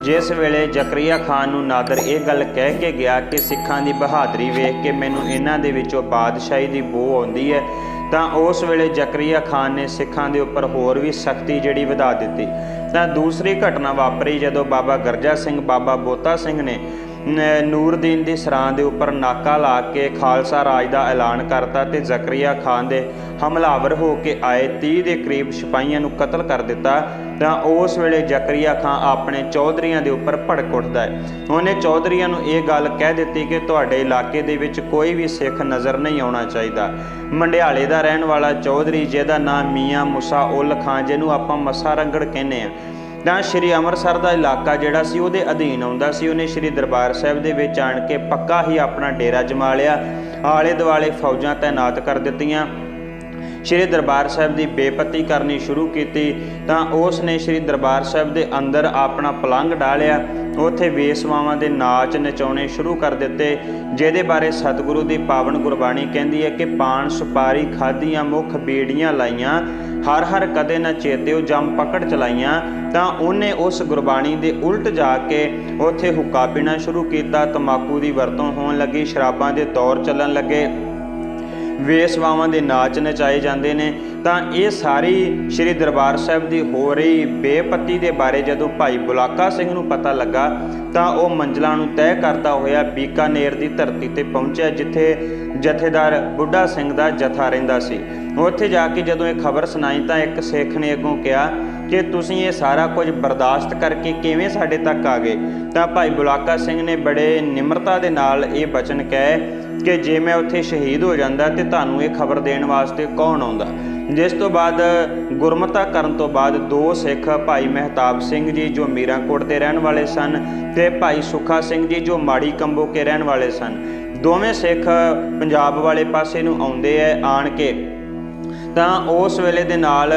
ਜਿਸ ਵੇਲੇ ਜ਼ਕਰੀਆ ਖਾਨ ਨੂੰ ਨਾਦਰ ਇਹ ਗੱਲ ਕਹਿ ਕੇ ਗਿਆ ਕਿ ਸਿੱਖਾਂ ਦੀ ਬਹਾਦਰੀ ਵੇਖ ਕੇ ਮੈਨੂੰ ਇਹਨਾਂ ਦੇ ਵਿੱਚੋਂ ਬਾਦਸ਼ਾਹੀ ਦੀ ਬੋ ਆਉਂਦੀ ਹੈ, ਤਾਂ ਉਸ ਵੇਲੇ ਜ਼ਕਰੀਆ ਖਾਨ ਨੇ ਸਿੱਖਾਂ ਦੇ ਉੱਪਰ ਹੋਰ ਵੀ ਸਖਤੀ ਜਿਹੜੀ ਵਧਾ ਦਿੱਤੀ। ਤਾਂ ਦੂਸਰੀ ਘਟਨਾ ਵਾਪਰੀ ਜਦੋਂ ਬਾਬਾ ਗਰਜਾ ਸਿੰਘ ਬਾਬਾ ਬੋਤਾ ਸਿੰਘ ਨੇ ਨੂਰਦੀਨ ਦੀ ਸਰਾਂ ਦੇ ਉੱਪਰ ਨਾਕਾ ਲਾ ਕੇ ਖਾਲਸਾ ਰਾਜ ਦਾ ਐਲਾਨ ਕਰਤਾ ਤੇ ਜ਼ਕਰੀਆ ਖਾਨ ਦੇ ਹਮਲਾਵਰ ਹੋ ਕੇ ਆਏ 30 ਦੇ ਕਰੀਬ ਸਿਪਾਹੀਆਂ ਨੂੰ ਕਤਲ ਕਰ ਦਿੱਤਾ, ਤਾਂ ਉਸ ਵੇਲੇ ਜ਼ਕਰੀਆ ਖਾਨ ਆਪਣੇ ਚੌਧਰੀਆਂ ਦੇ ਉੱਪਰ ਭੜਕ ਉੱਠਦਾ ਹੈ। ਉਹਨੇ ਚੌਧਰੀਆਂ ਨੂੰ ਇਹ ਗੱਲ ਕਹਿ ਦਿੱਤੀ ਕਿ ਤੁਹਾਡੇ ਇਲਾਕੇ ਦੇ ਵਿੱਚ ਕੋਈ ਵੀ ਸਿੱਖ ਨਜ਼ਰ ਨਹੀਂ ਆਉਣਾ ਚਾਹੀਦਾ। ਮੰਡਿਆਲੇ ਦਾ ਰਹਿਣ ਵਾਲਾ ਚੌਧਰੀ, ਜਿਹਦਾ ਨਾਮ ਮੀਆਂ ਮੁਸਾ ਉਲ ਖਾਨ, ਜਿਹਨੂੰ ਆਪਾਂ ਮੱਸਾ ਰੰਗੜ ਕਹਿੰਦੇ ਆ ਤਾਂ ਸ਼੍ਰੀ ਅੰਮ੍ਰਿਤਸਰ ਦਾ ਇਲਾਕਾ ਜਿਹੜਾ ਸੀ ਉਹਦੇ ਅਧੀਨ ਆਉਂਦਾ ਸੀ, ਉਹਨੇ ਸ਼੍ਰੀ ਦਰਬਾਰ ਸਾਹਿਬ ਦੇ ਵਿੱਚ ਆਣ ਕੇ ਪੱਕਾ ਹੀ ਆਪਣਾ ਡੇਰਾ ਜਮਾ ਲਿਆ। ਆਲੇ ਦੁਆਲੇ ਫੌਜਾਂ ਤਾਇਨਾਤ ਕਰ ਦਿੱਤੀਆਂ। ਸ਼੍ਰੀ ਦਰਬਾਰ ਸਾਹਿਬ ਦੀ ਬੇਪਤੀ ਕਰਨੀ ਸ਼ੁਰੂ ਕੀਤੀ ਤਾਂ ਉਸ ਨੇ ਸ਼੍ਰੀ ਦਰਬਾਰ ਸਾਹਿਬ ਦੇ ਅੰਦਰ ਆਪਣਾ ਪਲੰਘ ਡਾਲਿਆ ਉੱਥੇ ਵੇਸਵਾਵਾਂ ਦੇ ਨਾਚ ਨਚਾਉਣੇ ਸ਼ੁਰੂ ਕਰ ਦਿੱਤੇ, ਜਿਹਦੇ ਬਾਰੇ ਸਤਿਗੁਰੂ ਦੀ ਪਾਵਨ ਗੁਰਬਾਣੀ ਕਹਿੰਦੀ ਹੈ ਕਿ ਪਾਨ ਸੁਪਾਰੀ ਖਾਧੀਆਂ ਮੁਖ ਬੀੜੀਆਂ ਲਾਈਆਂ, ਹਰ ਹਰ ਕਦੇ ਨਾ ਚੇਤਿਓ ਜੰਮ ਪਕੜ ਚਲਾਈਆਂ, ਤਾਂ ਉਹਨੇ ਉਸ ਗੁਰਬਾਣੀ ਦੇ ਉਲਟ ਜਾ ਕੇ ਉੱਥੇ ਹੁੱਕਾ ਪੀਣਾ ਸ਼ੁਰੂ ਕੀਤਾ, ਤਮਾਕੂ ਦੀ ਵਰਤੋਂ ਹੋਣ ਲੱਗੀ, ਸ਼ਰਾਬਾਂ ਦੇ ਦੌਰ ਚੱਲਣ ਲੱਗੇ। ਵੇਸਵਾਵਾਂ ਦੇ ਨਾਚ ਨਚਾਏ ਜਾਂਦੇ ਨੇ, ਤਾਂ ਇਹ ਸਾਰੀ ਸ੍ਰੀ ਦਰਬਾਰ ਸਾਹਿਬ ਦੀ ਹੋ ਰਹੀ ਬੇਪਤੀ ਦੇ ਬਾਰੇ ਜਦੋਂ ਭਾਈ ਬੁਲਾਕਾ ਸਿੰਘ ਨੂੰ ਪਤਾ ਲੱਗਾ, ਤਾਂ ਉਹ ਮੰਜ਼ਲਾਂ ਨੂੰ ਤੈਅ ਕਰਦਾ ਹੋਇਆ ਬੀਕਾਨੇਰ ਦੀ ਧਰਤੀ ਤੇ ਪਹੁੰਚਿਆ, ਜਿੱਥੇ ਜਥੇਦਾਰ ਬੁੱਢਾ ਸਿੰਘ ਦਾ ਜਥਾ ਰਹਿੰਦਾ ਸੀ। ਉੱਥੇ ਜਾ ਕੇ ਜਦੋਂ ਇਹ ਖਬਰ ਸੁਣਾਈ, ਤਾਂ ਇੱਕ ਸਿੱਖ ਨੇ ਅੱਗੋਂ ਕਿਹਾ ਕਿ ਤੁਸੀਂ ਇਹ ਸਾਰਾ ਕੁਝ ਬਰਦਾਸ਼ਤ ਕਰਕੇ ਕਿਵੇਂ ਸਾਡੇ ਤੱਕ ਆ ਗਏ? ਤਾਂ ਭਾਈ ਬੁਲਾਕਾ ਸਿੰਘ ਨੇ ਬੜੇ ਨਿਮਰਤਾ ਦੇ ਨਾਲ ਇਹ ਬਚਨ ਕਹੇ ਕਿ ਜੇ ਮੈਂ ਉੱਥੇ ਸ਼ਹੀਦ ਹੋ ਜਾਂਦਾ ਤੇ ਤੁਹਾਨੂੰ ਇਹ ਖਬਰ ਦੇਣ ਵਾਸਤੇ ਕੌਣ ਆਉਂਦਾ? ਜਿਸ ਤੋਂ ਬਾਅਦ ਗੁਰਮਤਾ ਕਰਨ ਤੋਂ ਬਾਅਦ ਦੋ ਸਿੱਖ ਭਾਈ ਮਹਿਤਾਬ ਸਿੰਘ ਜੀ ਜੋ ਮੀਰਾਂਕੋਟ ਦੇ ਰਹਿਣ ਵਾਲੇ ਸਨ ਤੇ ਭਾਈ ਸੁਖਾ ਸਿੰਘ ਜੀ ਜੋ ਮਾੜੀ ਕੰਬੋ ਕੇ ਰਹਿਣ ਵਾਲੇ ਸਨ। ਦੋਵੇਂ ਸਿੱਖ ਪੰਜਾਬ ਵਾਲੇ ਪਾਸੇ ਨੂੰ ਆਉਂਦੇ ਐ ਆਣ ਕੇ। ਤਾਂ ਉਸ ਵੇਲੇ ਦੇ ਨਾਲ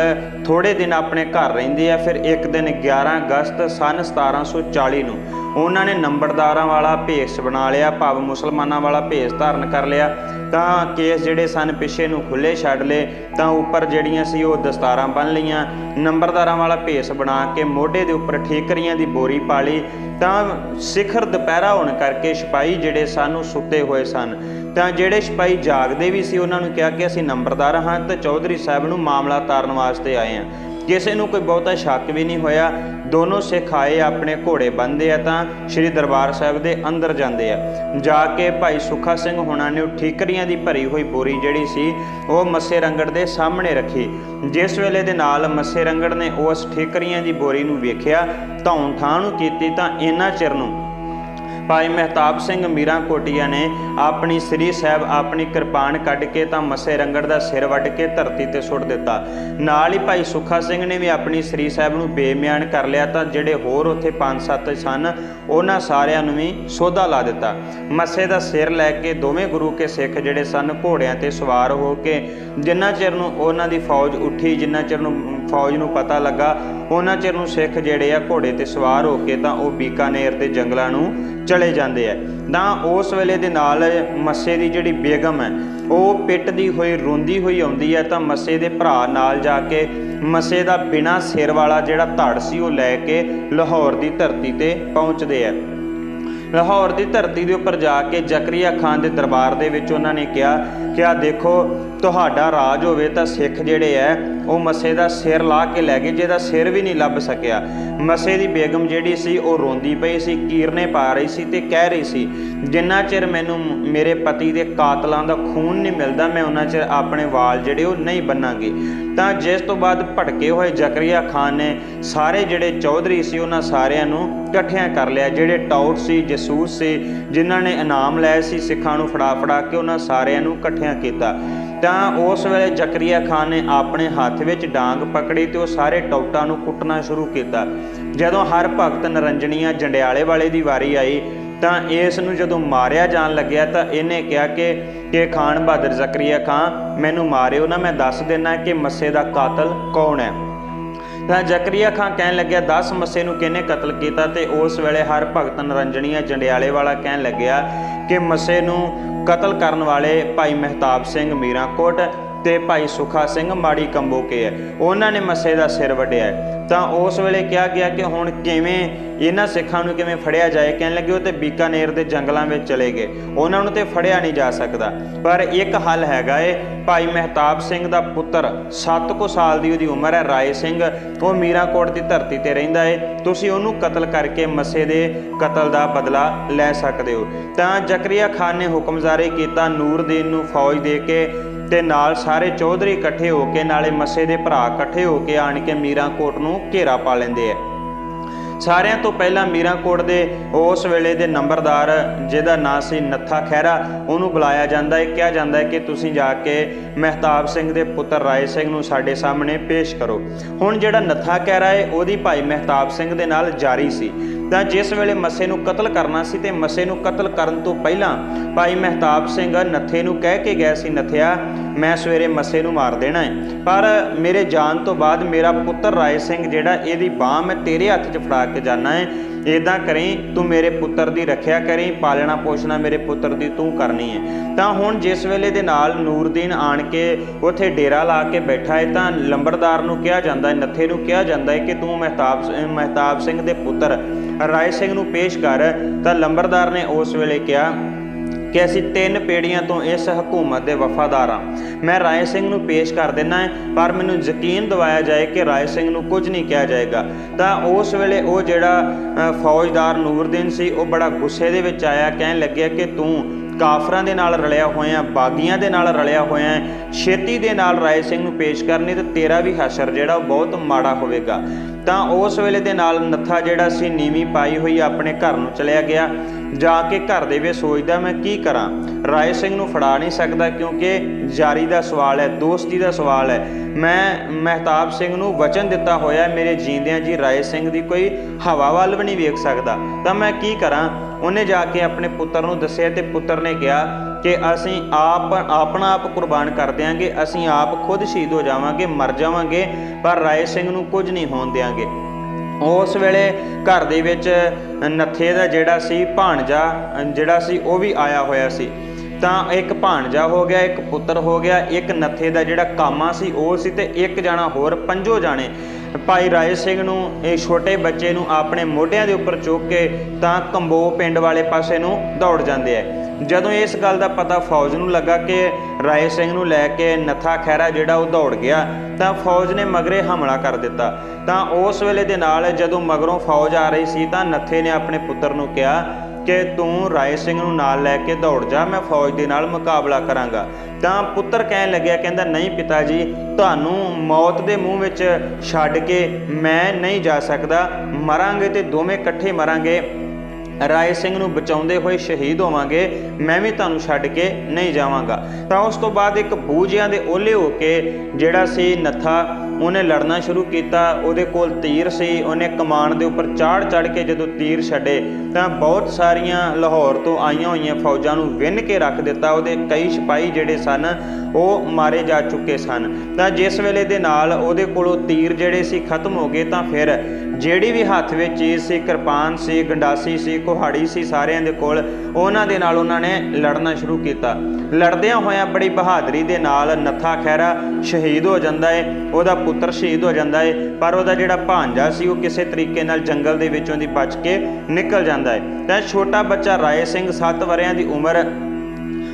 ਥੋੜੇ ਦਿਨ ਆਪਣੇ ਘਰ ਰਹਿੰਦੇ ਆ, ਫਿਰ ਇੱਕ ਦਿਨ 11 ਅਗਸਤ ਸਨ 1740 ਨੂੰ ਉਹਨਾਂ ਨੇ ਨੰਬਰਦਾਰਾਂ ਵਾਲਾ ਭੇਸ ਬਣਾ ਲਿਆ, ਭਾਵ ਮੁਸਲਮਾਨਾਂ ਵਾਲਾ ਭੇਸ ਧਾਰਨ ਕਰ ਲਿਆ। ਤਾਂ ਕੇਸ ਜਿਹੜੇ ਸਨ ਪਿੱਛੇ ਨੂੰ ਖੁੱਲੇ ਛੱਡ ਲਏ, ਤਾਂ ਉੱਪਰ ਜਿਹੜੀਆਂ ਸੀ ਉਹ ਦਸਤਾਰਾਂ ਬੰਨ ਲਈਆਂ। ਨੰਬਰਦਾਰਾਂ ਵਾਲਾ ਭੇਸ ਬਣਾ ਕੇ ਮੋਢੇ ਦੇ ਉੱਪਰ ਠੀਕਰੀਆਂ ਦੀ ਬੋਰੀ ਪਾ ਲਈ। ਤਾਂ ਸਿਖਰ ਦੁਪਹਿਰਾ ਹੋਣ ਕਰਕੇ ਸਿਪਾਹੀ ਜਿਹੜੇ ਸਾਨੂੰ ਸੁੱਤੇ ਹੋਏ ਸਨ। ਤਾਂ ਜਿਹੜੇ ਸਿਪਾਹੀ ਜਾਗਦੇ ਵੀ ਸੀ, ਉਹਨਾਂ ਨੂੰ ਕਿਹਾ ਕਿ ਅਸੀਂ ਨੰਬਰਦਾਰ ਹਾਂ ਤੇ ਚੌਧਰੀ ਸਾਹਿਬ ਨੂੰ ਮਾਮਲਾ ਤਾਰਨ ਵਾਸਤੇ ਆਏ ਹਾਂ। ਕਿਸੇ ਨੂੰ ਕੋਈ ਬਹੁਤਾ ਸ਼ੱਕ ਵੀ ਨਹੀਂ ਹੋਇਆ। ਦੋਨੋਂ ਸਿੱਖ ਆਏ, ਆਪਣੇ ਘੋੜੇ ਬੰਨ੍ਹਦੇ ਆ ਤਾਂ ਸ੍ਰੀ ਦਰਬਾਰ ਸਾਹਿਬ ਦੇ ਅੰਦਰ ਜਾਂਦੇ ਆ। ਜਾ ਕੇ ਭਾਈ ਸੁੱਖਾ ਸਿੰਘ ਹੋਣਾ ਨੇ ਉਹ ਠੀਕਰੀਆਂ ਦੀ ਭਰੀ ਹੋਈ ਬੋਰੀ ਜਿਹੜੀ ਸੀ, ਉਹ ਮੱਸੇ ਰੰਗੜ ਦੇ ਸਾਹਮਣੇ ਰੱਖੀ। ਜਿਸ ਵੇਲੇ ਦੇ ਨਾਲ ਮੱਸੇ ਰੰਗੜ ਨੇ ਉਸ ਠੀਕਰੀਆਂ ਦੀ ਬੋਰੀ ਨੂੰ ਵੇਖਿਆ ਧੌਣ ਠਾਂ ਨੂੰ ਕੀਤੀ ਤਾਂ ਇਹਨਾਂ ਚਿਰ ਨੂੰ ਭਾਈ ਮਹਿਤਾਬ ਸਿੰਘ ਮੀਰਾਂ ਕੋਟੀਆ ਨੇ ਆਪਣੀ ਸ੍ਰੀ ਸਾਹਿਬ ਆਪਣੀ ਕਿਰਪਾਨ ਕੱਢ ਕੇ ਤਾਂ ਮੱਸੇ ਰੰਗੜ ਦਾ ਸਿਰ ਵੱਢ ਕੇ ਧਰਤੀ ਤੇ ਸੁੱਟ ਦਿੱਤਾ। ਨਾਲ ਹੀ ਭਾਈ ਸੁੱਖਾ ਸਿੰਘ ਨੇ ਵੀ ਆਪਣੀ ਸ੍ਰੀ ਸਾਹਿਬ ਨੂੰ ਬੇਮਿਆਨ ਕਰ ਲਿਆ ਤਾਂ ਜਿਹੜੇ ਹੋਰ ਉੱਥੇ ਪੰਜ ਸੱਤ ਸਨ, ਉਹਨਾਂ ਸਾਰਿਆਂ ਨੂੰ ਵੀ ਸੋਧਾ ਲਾ ਦਿੱਤਾ। ਮੱਸੇ ਦਾ ਸਿਰ ਲੈ ਕੇ ਦੋਵੇਂ ਗੁਰੂ ਕੇ ਸਿੱਖ ਜਿਹੜੇ ਸਨ, ਘੋੜਿਆਂ ਤੇ ਸਵਾਰ ਹੋ ਕੇ ਜਿੰਨਾ ਚਿਰ ਨੂੰ ਉਹਨਾਂ ਦੀ ਫੌਜ ਉੱਠੀ, ਜਿੰਨਾ ਚਿਰ ਨੂੰ ਫੌਜ ਨੂੰ ਪਤਾ ਲੱਗਾ, ਉਹਨਾਂ ਚਿਰ ਨੂੰ ਸਿੱਖ ਜਿਹੜੇ ਆ ਘੋੜੇ ਤੇ ਸਵਾਰ ਹੋ ਕੇ ਤਾਂ ਉਹ ਬੀਕਾਨੇਰ ਦੇ ਜੰਗਲਾਂ ਨੂੰ ਚਲੇ ਜਾਂਦੇ ਆ ਤਾਂ ਉਸ ਵੇਲੇ ਦੇ ਨਾਲ ਮੱਸੇ ਦੀ ਜਿਹੜੀ ਬੇਗਮ ਹੈ ਉਹ ਪਿੱਟਦੀ ਹੋਈ, ਰੋਂਦੀ ਹੋਈ ਆਉਂਦੀ ਹੈ ਤਾਂ ਮੱਸੇ ਦੇ ਭਰਾ ਨਾਲ ਜਾ ਕੇ ਮੱਸੇ ਦਾ ਬਿਨਾ ਸਿਰ ਵਾਲਾ ਜਿਹੜਾ ਧੜ ਸੀ ਉਹ ਲੈ ਕੇ ਲਾਹੌਰ ਦੀ ਧਰਤੀ ਤੇ ਪਹੁੰਚਦੇ ਆ ਲਾਹੌਰ ਦੀ ਧਰਤੀ ਦੇ ਉੱਪਰ ਜਾ ਕੇ ਜ਼ਕਰੀਆ ਖਾਨ ਦੇ ਦਰਬਾਰ ਦੇ ਵਿੱਚ ਉਹਨਾਂ ਨੇ ਕਿਹਾ ਕਿ ਆ ਦੇਖੋ, ਤੁਹਾਡਾ ਰਾਜ ਹੋਵੇ ਤਾਂ ਸਿੱਖ ਜਿਹੜੇ ਐ ਉਹ ਮੱਸੇ ਦਾ ਸਿਰ ਲਾ ਕੇ ਲੈ ਗਏ, ਜਿਹਦਾ ਸਿਰ ਵੀ ਨਹੀਂ ਲੱਭ ਸਕਿਆ। ਮੱਸੇ ਦੀ ਬੇਗਮ ਜਿਹੜੀ ਸੀ, ਉਹ ਰੋਂਦੀ ਪਈ ਸੀ, ਕੀਰਨੇ ਪਾ ਰਹੀ ਸੀ ਤੇ ਕਹਿ ਰਹੀ ਸੀ, ਜਿੰਨਾ ਚਿਰ ਮੈਨੂੰ ਮੇਰੇ ਪਤੀ ਦੇ ਕਾਤਲਾਂ ਦਾ ਖੂਨ ਨਹੀਂ ਮਿਲਦਾ, ਮੈਂ ਉਹਨਾਂ ਚਿਰ ਆਪਣੇ ਵਾਲ ਜਿਹੜੇ ਉਹ ਨਹੀਂ ਬੰਨਾਂਗੀ। ਤਾਂ ਜਿਸ ਤੋਂ ਬਾਅਦ ਭਟਕੇ ਹੋਏ ਜ਼ਕਰੀਆ ਖਾਨ ਨੇ ਸਾਰੇ ਜਿਹੜੇ ਚੌਧਰੀ ਸੀ, ਉਹਨਾਂ ਸਾਰਿਆਂ ਨੂੰ ਇਕੱਠਿਆਂ ਕਰ ਲਿਆ। ਜਿਹੜੇ ਟਾਊਟ ਸੀ, ਜਸੂਸ ਸੀ, ਜਿਨ੍ਹਾਂ ਨੇ ਇਨਾਮ ਲਏ ਸੀ ਸਿੱਖਾਂ ਨੂੰ ਫੜਾ ਫੜਾ ਕੇ ਉਹਨਾਂ ਸਾਰਿਆਂ ਨੂੰ ਇਕੱਠਿਆਂ ਕੀਤਾ। ਤਾਂ ਉਸ ਵੇਲੇ ਜ਼ਕਰੀਆ ਖਾਨ ਨੇ ਆਪਣੇ ਹੱਥ ਵਿੱਚ ਡਾਂਗ ਪਕੜੀ ਤੇ ਉਹ ਸਾਰੇ ਟੌਟਾਂ ਨੂੰ ਕੁੱਟਣਾ ਸ਼ੁਰੂ ਕੀਤਾ। ਜਦੋਂ ਹਰ ਭਗਤ ਨਰੰਜਣੀਆਂ ਜੰਡਿਆਲੇ ਵਾਲੇ ਦੀ ਵਾਰੀ ਆਈ, ਤਾਂ ਇਸ ਨੂੰ ਜਦੋਂ ਮਾਰਿਆ ਜਾਣ ਲੱਗਿਆ, ਤਾਂ ਇਹਨੇ ਕਿਹਾ ਕਿ ਕਿ ਖਾਨ ਬਹਾਦਰ ਜ਼ਕਰੀਆ ਖਾਨ, ਮੈਨੂੰ ਮਾਰਿਓ ਨਾ, ਮੈਂ ਦੱਸ ਦੇਣਾ ਕਿ ਮੱਸੇ ਦਾ ਕਾਤਲ ਕੌਣ ਹੈ? ਤਾਂ ਜ਼ਕਰੀਆ ਖਾਨ ਕਹਿਣ ਲੱਗਿਆ 10 ਮੱਸੇ ਨੂੰ ਕਿਹਨੇ ਕਤਲ ਕੀਤਾ? ਤੇ ਉਸ ਵੇਲੇ ਹਰ ਭਗਤ ਨਰੰਜਣੀਆਂ ਜੰਡਿਆਲੇ ਵਾਲਾ ਕਹਿਣ ਲੱਗਿਆ ਕਿ ਮੱਸੇ ਨੂੰ ਕਤਲ ਕਰਨ ਵਾਲੇ ਭਾਈ ਮਹਿਤਾਬ ਸਿੰਘ ਮੀਰਾਂਕੋਟ ਤੇ ਭਾਈ ਸੁਖਾ ਸਿੰਘ ਮਾੜੀ ਕੰਬੋਕੇ ਹੈ। ਉਹਨਾਂ ਨੇ ਮੱਸੇ ਦਾ ਸਿਰ ਵੱਢਿਆ ਤਾਂ ਉਸ ਵੇਲੇ ਕਿਹਾ ਗਿਆ ਕਿ ਹੁਣ ਕਿਵੇਂ ਇਹਨਾਂ ਸਿੱਖਾਂ ਨੂੰ ਕਿਵੇਂ ਫੜਿਆ ਜਾਏ, ਕਹਿਣ ਲੱਗੇ ਉਹ ਤੇ ਬੀਕਾਨੇਰ ਦੇ ਜੰਗਲਾਂ ਵਿੱਚ ਚਲੇ ਗਏ। ਉਹਨਾਂ ਨੂੰ ਤੇ ਫੜਿਆ ਨਹੀਂ ਜਾ ਸਕਦਾ। ਪਰ ਇੱਕ ਹੱਲ ਹੈਗਾ ਏ, ਭਾਈ ਮਹਿਤਾਬ ਸਿੰਘ ਦਾ ਪੁੱਤਰ 7 ਕੁ ਸਾਲ ਦੀ ਉਹਦੀ ਉਮਰ ਹੈ, ਰਾਏ ਸਿੰਘ। ਉਹ ਮੀਰਾਕੋਟ ਦੀ ਧਰਤੀ ਤੇ ਰਹਿੰਦਾ ਏ। ਤੁਸੀਂ ਉਹਨੂੰ ਕਤਲ ਕਰਕੇ ਮੱਸੇ ਦੇ ਕਤਲ ਦਾ ਬਦਲਾ ਲੈ ਸਕਦੇ ਹੋ। ਤਾਂ ਜ਼ਕਰੀਆ ਖਾਨ ਨੇ ਹੁਕਮ ਜਾਰੀ ਕੀਤਾ ਨੂਰਦੀਨ ਨੂੰ ਫੌਜ ਦੇ ਕੇ ਤੇ ਨਾਲ ਸਾਰੇ ਚੌਧਰੀ ਇਕੱਠੇ ਹੋ ਕੇ, ਨਾਲੇ ਮੱਸੇ ਦੇ ਭਰਾ ਇਕੱਠੇ ਹੋ ਕੇ ਆਣ ਕੇ ਮੀਰਾਂਕੋਟ ਨੂੰ ਘੇਰਾ ਪਾ ਲੈਂਦੇ ਆ। ਸਾਰਿਆਂ ਤੋਂ ਪਹਿਲਾਂ ਮੀਰਾਂਕੋਟ ਦੇ ਉਸ ਵੇਲੇ ਦੇ ਨੰਬਰਦਾਰ, ਜਿਹਦਾ ਨਾਂ ਸੀ ਨੱਥਾ ਖਹਿਰਾ, ਉਹਨੂੰ ਬੁਲਾਇਆ ਜਾਂਦਾ ਹੈ, ਕਿਹਾ ਜਾਂਦਾ ਹੈ ਕਿ ਤੁਸੀਂ ਜਾ ਕੇ ਮਹਿਤਾਬ ਸਿੰਘ ਦੇ ਪੁੱਤਰ ਰਾਏ ਸਿੰਘ ਨੂੰ ਸਾਡੇ ਸਾਹਮਣੇ ਪੇਸ਼ ਕਰੋ। ਹੁਣ ਜਿਹੜਾ ਨੱਥਾ ਖਹਿਰਾ ਹੈ, ਉਹਦੀ ਭਾਈ ਮਹਿਤਾਬ ਸਿੰਘ ਦੇ ਨਾਲ ਜਾਰੀ ਸੀ। ਤਾਂ ਜਿਸ ਵੇਲੇ ਮੱਸੇ ਨੂੰ ਕਤਲ ਕਰਨਾ ਸੀ ਤੇ ਮੱਸੇ ਨੂੰ ਕਤਲ ਕਰਨ ਤੋਂ ਪਹਿਲਾਂ ਭਾਈ ਮਹਿਤਾਬ ਸਿੰਘ ਨੱਥੇ ਨੂੰ ਕਹਿ ਕੇ ਗਿਆ ਸੀ, ਨੱਥਿਆ, ਮੈਂ ਸਵੇਰੇ ਮੱਸੇ ਨੂੰ ਮਾਰ ਦੇਣਾ ਹੈ ਪਰ ਮੇਰੇ ਜਾਣ ਤੋਂ ਬਾਅਦ ਮੇਰਾ ਪੁੱਤਰ ਰਾਏ ਸਿੰਘ ਜਿਹੜਾ, ਇਹਦੀ ਬਾਹ ਮੈਂ ਤੇਰੇ ਹੱਥ 'ਚ ਫੜਾ ਕੇ ਜਾਣਾ ਹੈ ਇਦਾਂ ਕਰੀ, ਤੂੰ ਮੇਰੇ ਪੁੱਤਰ ਦੀ ਰੱਖਿਆ ਕਰੀ, ਪਾਲਣਾ ਪੋਸ਼ਣਾ ਮੇਰੇ ਪੁੱਤਰ ਦੀ ਤੂੰ ਕਰਨੀ ਹੈ ਤਾਂ ਹੁਣ ਜਿਸ ਵੇਲੇ ਦੇ ਨਾਲ ਨੂਰਦੀਨ ਆਣ ਕੇ ਉਥੇ ਡੇਰਾ ਲਾ ਕੇ ਬੈਠਾ ਹੈ ਤਾਂ ਲੰਬੜਦਾਰ ਨੂੰ ਕਿਹਾ ਜਾਂਦਾ ਹੈ ਨੱਥੇ ਨੂੰ ਕਿਹਾ ਜਾਂਦਾ ਹੈ ਕਿ ਤੂੰ ਮਹਿਤਾਬ ਮਹਿਤਾਬ ਸਿੰਘ ਦੇ ਪੁੱਤਰ ਰਾਏ ਸਿੰਘ ਨੂੰ ਪੇਸ਼ ਕਰ। ਤਾਂ ਲੰਬੜਦਾਰ ਨੇ ਉਸ ਵੇਲੇ ਕਿਹਾ ਕਿ ਅਸੀਂ ਤਿੰਨ ਪੀੜ੍ਹੀਆਂ ਤੋਂ ਇਸ ਹਕੂਮਤ ਦੇ ਵਫਾਦਾਰ ਹਾਂ। ਮੈਂ ਰਾਏ ਸਿੰਘ ਨੂੰ ਪੇਸ਼ ਕਰ ਦੇਣਾ ਹੈ, ਪਰ ਮੈਨੂੰ ਯਕੀਨ ਦਿਵਾਇਆ ਜਾਏ ਕਿ ਰਾਏ ਸਿੰਘ ਨੂੰ ਕੁਝ ਨਹੀਂ ਕਿਹਾ ਜਾਏਗਾ। ਤਾਂ ਉਸ ਵੇਲੇ ਉਹ ਜਿਹੜਾ ਫੌਜਦਾਰ ਨੂਰਦੀਨ ਸੀ, ਉਹ ਬੜਾ ਗੁੱਸੇ ਦੇ ਵਿੱਚ ਆਇਆ, ਕਹਿਣ ਲੱਗਿਆ ਕਿ ਤੂੰ ਕਾਫਰਾਂ ਦੇ ਨਾਲ ਰਲਿਆ ਹੋਇਆ, ਬਾਗੀਆਂ ਦੇ ਨਾਲ ਰਲਿਆ ਹੋਇਆ, ਛੇਤੀ ਦੇ ਨਾਲ ਰਾਏ ਸਿੰਘ ਨੂੰ ਪੇਸ਼ ਕਰਨੀ ਤੇ ਤੇਰਾ ਵੀ ਹਸ਼ਰ ਜਿਹੜਾ ਉਹ ਬਹੁਤ ਮਾੜਾ ਹੋਵੇਗਾ। ਤਾਂ ਉਸ ਵੇਲੇ ਦੇ ਨਾਲ ਨੱਥਾ ਜਿਹੜਾ ਸੀ, ਨੀਵੀਂ ਪਾਈ ਹੋਈ ਆਪਣੇ ਘਰ ਨੂੰ ਚਲਿਆ ਗਿਆ। ਜਾ ਕੇ ਘਰ ਦੇ ਵਿੱਚ ਸੋਚਦਾ, ਮੈਂ ਕੀ ਕਰਾਂ? ਰਾਏ ਸਿੰਘ ਨੂੰ ਫੜਾ ਨਹੀਂ ਸਕਦਾ ਕਿਉਂਕਿ ਜਾਰੀ ਦਾ ਸਵਾਲ ਹੈ, ਦੋਸਤੀ ਦਾ ਸਵਾਲ ਹੈ। ਮੈਂ ਮਹਿਤਾਬ ਸਿੰਘ ਨੂੰ ਵਚਨ ਦਿੱਤਾ ਹੋਇਆ ਮੇਰੇ ਜੀਂਦਿਆਂ ਜੀ ਰਾਏ ਸਿੰਘ ਦੀ ਕੋਈ ਹਵਾ ਵੱਲ ਵੀ ਨਹੀਂ ਵੇਖ ਸਕਦਾ। ਤਾਂ ਮੈਂ ਕੀ ਕਰਾਂ? ਉਹਨੇ ਜਾ ਕੇ ਆਪਣੇ ਪੁੱਤਰ ਨੂੰ ਦੱਸਿਆ ਤੇ ਪੁੱਤਰ ਨੇ ਕਿਹਾ ਕਿ ਅਸੀਂ ਆਪ, ਆਪਣਾ ਆਪ ਕੁਰਬਾਨ ਕਰ ਦਿਆਂਗੇ, ਅਸੀਂ ਆਪ ਖੁਦ ਸ਼ਹੀਦ ਹੋ ਜਾਵਾਂਗੇ, ਮਰ ਜਾਵਾਂਗੇ, ਪਰ ਰਾਏ ਸਿੰਘ ਨੂੰ ਕੁਝ ਨਹੀਂ ਹੋਣ ਦਿਆਂਗੇ। ਉਸ ਵੇਲੇ ਘਰ ਦੇ ਵਿੱਚ ਨੱਥੇ ਦਾ ਜਿਹੜਾ ਸੀ, ਭਾਣਜਾ, ਜਿਹੜਾ ਸੀ, ਉਹ ਵੀ ਆਇਆ ਹੋਇਆ ਸੀ। ਤਾਂ ਇੱਕ ਭਾਣਜਾ ਹੋ ਗਿਆ, ਇੱਕ ਪੁੱਤਰ ਹੋ ਗਿਆ, ਇੱਕ ਨੱਥੇ ਦਾ ਜਿਹੜਾ ਕਾਮਾ ਸੀ ਉਹ ਸੀ ਤੇ ਇੱਕ ਜਾਣਾ ਹੋਰ, ਪੰਜੋ ਜਾਣੇ। ਭਾਈ ਰਾਏ ਸਿੰਘ ਨੂੰ, ਇਹ ਛੋਟੇ ਬੱਚੇ ਨੂੰ ਆਪਣੇ ਮੋਢਿਆਂ ਦੇ ਉੱਪਰ ਚੁੱਕ ਕੇ ਤਾਂ ਕੰਬੋ ਪਿੰਡ ਵਾਲੇ ਪਾਸੇ ਨੂੰ ਦੌੜ ਜਾਂਦੇ ਆ। ਜਦੋਂ ਇਸ ਗੱਲ ਦਾ ਪਤਾ ਫੌਜ ਨੂੰ ਲੱਗਾ ਕਿ ਰਾਏ ਸਿੰਘ ਨੂੰ ਲੈ ਕੇ ਨੱਥਾ ਖਹਿਰਾ ਜਿਹੜਾ ਉਹ ਦੌੜ ਗਿਆ, ਤਾਂ ਫੌਜ ਨੇ ਮਗਰੇ ਹਮਲਾ ਕਰ ਦਿੱਤਾ। ਤਾਂ ਉਸ ਵੇਲੇ ਦੇ ਨਾਲ ਜਦੋਂ ਮਗਰੋਂ ਫੌਜ ਆ ਰਹੀ ਸੀ ਤਾਂ ਨੱਥੇ ਨੇ ਆਪਣੇ ਪੁੱਤਰ ਨੂੰ ਕਿਹਾ ਕਿ ਤੂੰ ਰਾਏ ਸਿੰਘ ਨੂੰ ਨਾਲ ਲੈ ਕੇ ਦੌੜ ਜਾ, ਮੈਂ ਫੌਜ ਦੇ ਨਾਲ ਮੁਕਾਬਲਾ ਕਰਾਂਗਾ। ਤਾਂ ਪੁੱਤਰ ਕਹਿਣ ਲੱਗਿਆ, ਕਹਿੰਦਾ, ਨਹੀਂ ਪਿਤਾ ਜੀ ਤੁਹਾਨੂੰ ਮੌਤ ਦੇ ਮੂੰਹ ਵਿੱਚ ਛੱਡ ਕੇ ਮੈਂ ਨਹੀਂ ਜਾ ਸਕਦਾ। ਮਰਾਂਗੇ ਤੇ ਦੋਵੇਂ ਇਕੱਠੇ ਮਰਾਂਗੇ। ਰਾਏ ਸਿੰਘ ਨੂੰ ਬਚਾਉਂਦੇ ਹੋਏ ਸ਼ਹੀਦ ਹੋਵਾਂਗੇ, ਮੈਂ ਵੀ ਤੁਹਾਨੂੰ ਛੱਡ ਕੇ ਨਹੀਂ ਜਾਵਾਂਗਾ। ਤਾਂ ਉਸ ਤੋਂ ਬਾਅਦ ਇੱਕ ਬੂਝਿਆਂ ਦੇ ਓਲੇ ਹੋ ਕੇ ਜਿਹੜਾ ਸੀ ਨੱਥਾ, ਉਹਨੇ ਲੜਨਾ ਸ਼ੁਰੂ ਕੀਤਾ, ਉਹਦੇ ਕੋਲ ਤੀਰ ਸੀ, ਉਹਨੇ ਕਮਾਨ ਦੇ ਉੱਪਰ ਚਾੜ ਚੜ ਕੇ ਜਦੋਂ ਤੀਰ ਛੱਡੇ, ਤਾਂ ਬਹੁਤ ਸਾਰੀਆਂ ਲਾਹੌਰ ਤੋਂ ਆਈਆਂ ਹੋਈਆਂ ਫੌਜਾਂ ਨੂੰ ਵਿੰਨ ਕੇ ਰੱਖ ਦਿੱਤਾ, ਉਹਦੇ ਕਈ ਸਿਪਾਹੀ ਜਿਹੜੇ ਸਨ, ਉਹ ਮਾਰੇ ਜਾ ਚੁੱਕੇ ਸਨ। ਤਾਂ ਜਿਸ ਵੇਲੇ ਦੇ ਨਾਲ ਉਹਦੇ ਕੋਲੋਂ ਤੀਰ ਜਿਹੜੇ ਸੀ ਖਤਮ ਹੋ ਗਏ, ਤਾਂ ਫਿਰ ਜਿਹੜੀ ਵੀ ਹੱਥ ਵਿੱਚ ਚੀਜ਼ ਸੀ, ਕਿਰਪਾਨ ਸੀ, ਗੰਡਾਸੀ ਸੀ, ਕੁਹਾੜੀ ਸੀ, ਸਾਰਿਆਂ ਦੇ ਕੋਲ, ਉਹਨਾਂ ਦੇ ਨਾਲ ਉਹਨਾਂ ਨੇ ਲੜਨਾ ਸ਼ੁਰੂ ਕੀਤਾ। ਲੜਦਿਆਂ ਹੋਇਆਂ ਬੜੀ ਬਹਾਦਰੀ ਦੇ ਨਾਲ ਨੱਥਾ ਖਹਿਰਾ ਸ਼ਹੀਦ ਹੋ ਜਾਂਦਾ ਹੈ ਉਹਦਾ ਪੁੱਤਰ ਸ਼ਹੀਦ ਹੋ ਜਾਂਦਾ ਹੈ ਪਰ ਉਹਦਾ ਜਿਹੜਾ ਭਾਂਜਾ ਸੀ, ਉਹ ਕਿਸੇ ਤਰੀਕੇ ਨਾਲ ਜੰਗਲ ਦੇ ਵਿੱਚੋਂ ਦੀ ਬਚ ਕੇ ਨਿਕਲ ਜਾਂਦਾ ਹੈ ਤਾਂ ਛੋਟਾ ਬੱਚਾ ਰਾਏ ਸਿੰਘ 7 ਵਰਿਆਂ ਦੀ ਉਮਰ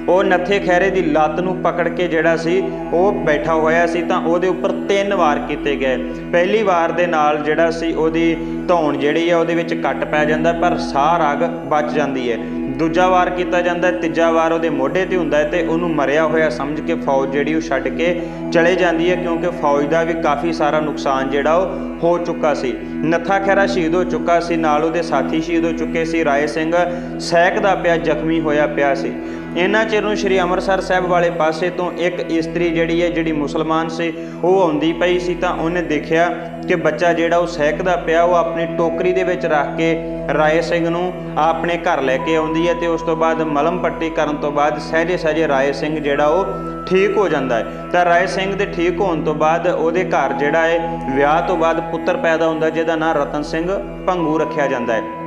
ਉਹ ਨੱਥੇ ਖੈਰੇ ਦੀ ਲੱਤ ਨੂੰ ਪਕੜ ਕੇ ਜਿਹੜਾ ਸੀ, ਉਹ ਬੈਠਾ ਹੋਇਆ ਸੀ ਤਾਂ ਉਹਦੇ ਉੱਪਰ ਤਿੰਨ ਵਾਰ ਕੀਤੇ ਗਏ। ਪਹਿਲੀ ਵਾਰ ਦੇ ਨਾਲ ਜਿਹੜਾ ਸੀ, ਉਹਦੀ ਧੌਣ ਜਿਹੜੀ ਆ, ਉਹਦੇ ਵਿੱਚ ਕੱਟ ਪੈ ਜਾਂਦਾ, ਪਰ ਸਾਹ ਰਾਗ ਬਚ ਜਾਂਦੀ ਹੈ। ਦੂਜਾ ਵਾਰ ਕੀਤਾ ਜਾਂਦਾ ਤੀਜਾ ਵਾਰ ਉਹਦੇ ਮੋਢੇ ਤੇ ਹੁੰਦਾ ਹੈ ਤੇ ਉਹਨੂੰ ਮਰਿਆ ਹੋਇਆ ਸਮਝ ਕੇ ਫੌਜ ਜਿਹੜੀ ਉਹ ਛੱਡ ਕੇ ਚਲੇ ਜਾਂਦੀ ਹੈ, ਕਿਉਂਕਿ ਫੌਜ ਦਾ ਵੀ ਕਾਫੀ ਸਾਰਾ ਨੁਕਸਾਨ ਜਿਹੜਾ ਉਹ ਹੋ ਚੁੱਕਾ ਸੀ। ਨੱਥਾ ਖੈਰਾ ਸ਼ਹੀਦ ਹੋ ਚੁੱਕਾ ਸੀ, ਨਾਲ ਉਹਦੇ ਸਾਥੀ ਸ਼ਹੀਦ ਹੋ ਚੁੱਕੇ ਸੀ, ਰਾਏ ਸਿੰਘ ਸਹਿਕ ਦਾ ਪਿਆ, ਜ਼ਖਮੀ ਹੋਇਆ ਪਿਆ ਸੀ। ਇਹਨਾਂ ਚਿਰ ਨੂੰ ਸ਼੍ਰੀ ਅੰਮ੍ਰਿਤਸਰ ਸਾਹਿਬ ਵਾਲੇ ਪਾਸੇ ਤੋਂ ਇੱਕ ਇਸਤਰੀ ਜਿਹੜੀ ਹੈ, ਜਿਹੜੀ ਮੁਸਲਮਾਨ ਸੀ, ਉਹ ਆਉਂਦੀ ਪਈ ਸੀ ਤਾਂ ਉਹਨੇ ਦੇਖਿਆ ਕਿ ਬੱਚਾ ਜਿਹੜਾ ਉਹ ਸਹਿਕਦਾ ਪਿਆ, ਉਹ ਆਪਣੀ ਟੋਕਰੀ ਦੇ ਵਿੱਚ ਰੱਖ ਕੇ ਰਾਏ ਸਿੰਘ ਨੂੰ ਆਪਣੇ ਘਰ ਲੈ ਕੇ ਆਉਂਦੀ ਹੈ ਤੇ ਉਸ ਤੋਂ ਬਾਅਦ ਮਲਮ ਪੱਟੀ ਕਰਨ ਤੋਂ ਬਾਅਦ ਸਹਿਜੇ ਸਹਿਜੇ ਰਾਏ ਸਿੰਘ ਜਿਹੜਾ ਉਹ ਠੀਕ ਹੋ ਜਾਂਦਾ ਹੈ। ਤਾਂ ਰਾਏ ਸਿੰਘ ਦੇ ਠੀਕ ਹੋਣ ਤੋਂ ਬਾਅਦ ਉਹਦੇ ਘਰ ਜਿਹੜਾ ਹੈ, ਵਿਆਹ ਤੋਂ ਬਾਅਦ ਪੁੱਤਰ ਪੈਦਾ ਹੁੰਦਾ, ਜਿਹਦਾ ਨਾਂ ਰਤਨ ਸਿੰਘ ਭੰਗੂ ਰੱਖਿਆ ਜਾਂਦਾ ਹੈ।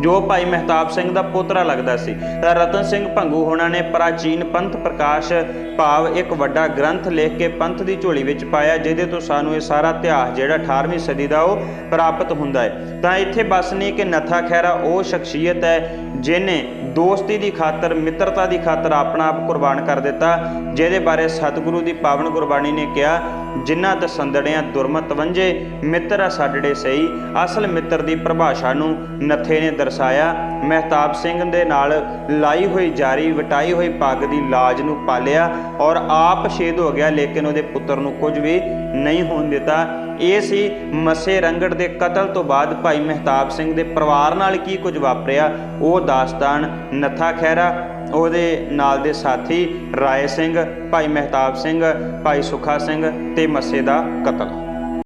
ਜੋ ਭਾਈ ਮਹਿਤਾਬ ਸਿੰਘ ਦਾ ਪੋਤਰਾ ਲੱਗਦਾ ਸੀ। ਤਾਂ ਰਤਨ ਸਿੰਘ ਭੰਗੂ ਹੋਣਾ ਨੇ ਪ੍ਰਾਚੀਨ ਪੰਥ ਪ੍ਰਕਾਸ਼ ਭਾਵ ਇੱਕ ਵੱਡਾ ਗ੍ਰੰਥ ਲਿਖ ਕੇ ਪੰਥ ਦੀ ਝੋਲੀ ਵਿੱਚ ਪਾਇਆ, ਜਿਹਦੇ ਤੋਂ ਸਾਨੂੰ ਇਹ ਸਾਰਾ ਇਤਿਹਾਸ ਜਿਹੜਾ 18ਵੀਂ ਸਦੀ ਦਾ ਉਹ ਪ੍ਰਾਪਤ ਹੁੰਦਾ ਹੈ। ਤਾਂ ਇੱਥੇ ਬਸ ਨਹੀਂ ਕਿ ਨਥਾ ਖੈਰਾ ਉਹ ਸ਼ਖਸੀਅਤ ਹੈ ਜਿਨੇ ਦੋਸਤੀ ਦੀ ਖਾਤਰ, ਮਿੱਤਰਤਾ ਦੀ ਖਾਤਰ ਆਪਣਾ ਆਪ ਕੁਰਬਾਨ ਕਰ ਦਿੱਤਾ, ਜਿਹਦੇ ਬਾਰੇ ਸਤਿਗੁਰੂ ਦੀ ਪਾਵਨ ਗੁਰਬਾਣੀ ਨੇ ਕਿਹਾ, ਜਿਨ੍ਹਾਂ ਤਸੰਦੜਿਆਂ ਦੁਰਮਤ ਵੰਜੇ ਮਿੱਤਰ ਆ ਸਾਡੜੇ ਸਹੀ, ਅਸਲ ਮਿੱਤਰ ਦੀ ਪਰਿਭਾਸ਼ਾ ਨੂੰ ਨੱਥੇ ਨੇ ਦਰਸਾਇਆ, ਮਹਿਤਾਬ ਸਿੰਘ ਦੇ ਨਾਲ ਲਾਈ ਹੋਈ ਜਾਰੀ, ਵਟਾਈ ਹੋਈ ਪੱਗ ਦੀ ਲਾਜ ਨੂੰ ਪਾਲਿਆ ਔਰ ਆਪ ਸ਼ਹੀਦ ਹੋ ਗਿਆ, ਲੇਕਿਨ ਉਹਦੇ ਪੁੱਤਰ ਨੂੰ ਕੁਝ ਵੀ ਨਹੀਂ ਹੋਣ ਦਿੱਤਾ। ਇਹ ਸੀ ਮੱਸੇ ਰੰਗੜ ਦੇ ਕਤਲ ਤੋਂ ਬਾਅਦ ਭਾਈ ਮਹਿਤਾਬ ਸਿੰਘ ਦੇ ਪਰਿਵਾਰ ਨਾਲ ਕੀ ਕੁਝ ਵਾਪਰਿਆ, ਉਹ ਦਾਸਤਾਨ ਨੱਥਾ ਖਹਿਰਾ, ਉਹਦੇ ਨਾਲ ਦੇ ਸਾਥੀ ਰਾਏ ਸਿੰਘ, ਭਾਈ ਮਹਿਤਾਬ ਸਿੰਘ, ਭਾਈ ਸੁਖਾ ਸਿੰਘ ਤੇ ਮੱਸੇ ਦਾ ਕਤਲ।